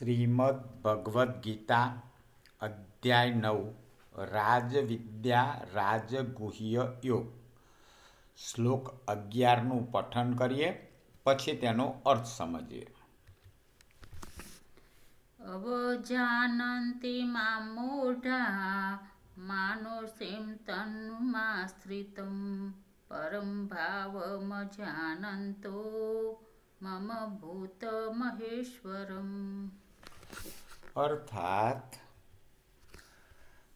શ્રીમદ ભગવદ્ ગીતા અધ્યાય નવ રાજવિદ્યા રાજગુહ્ય યોગ શ્લોક અગિયારનું પઠન કરીએ પછી તેનો અર્થ સમજીએ અવજાનન્તિ માં મૂઢા માનુષીં પરમ પરં ભાવમજાનન્તો મમ ભૂતમહેશ્વરમ અર્થાત,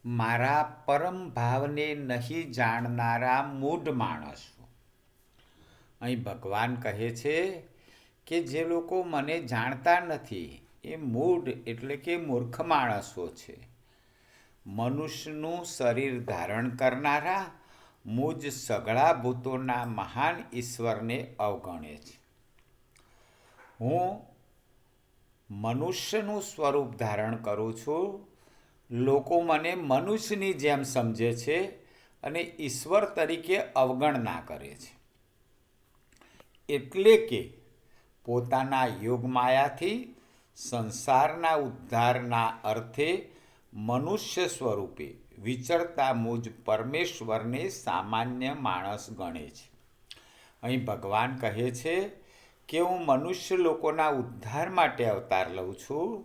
મારા પરમ ભાવને નહીં જાણનારા મૂઢ માણસો અહીં ભગવાન કહે છે કે જે લોકો મને જાણતા નથી, એ મૂઢ એટલે કે મૂર્ખ માણસો છે. મનુષ્યનું શરીર ધારણ કરનારા મૂજ સગળા ભૂતોના મહાન ઈશ્વરને અવગણે છે. હું મનુષ્યનું સ્વરૂપ ધારણ કરું છું. લોકો મને મનુષ્યની જેમ સમજે છે અને ઈશ્વર તરીકે અવગણના કરે છે. એટલે કે પોતાના યોગમાયાથી સંસારના ઉદ્ધારના અર્થે મનુષ્ય સ્વરૂપે વિચરતા મુજ પરમેશ્વરને સામાન્ય માણસ ગણે છે. અહીં ભગવાન કહે છે કે હું મનુષ્ય લોકોના ઉદ્ધાર માટે અવતાર લઉં છું.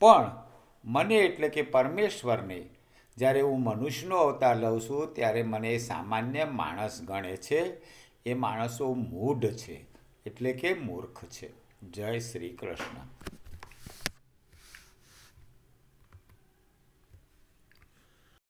પણ મને એટલે કે પરમેશ્વરને, જ્યારે હું મનુષ્યનો અવતાર લઉં છું, ત્યારે મને સામાન્ય માણસ ગણે છે. એ માણસો મૂઢ છે. એટલે કે મૂર્ખ છે. જય શ્રી કૃષ્ણ.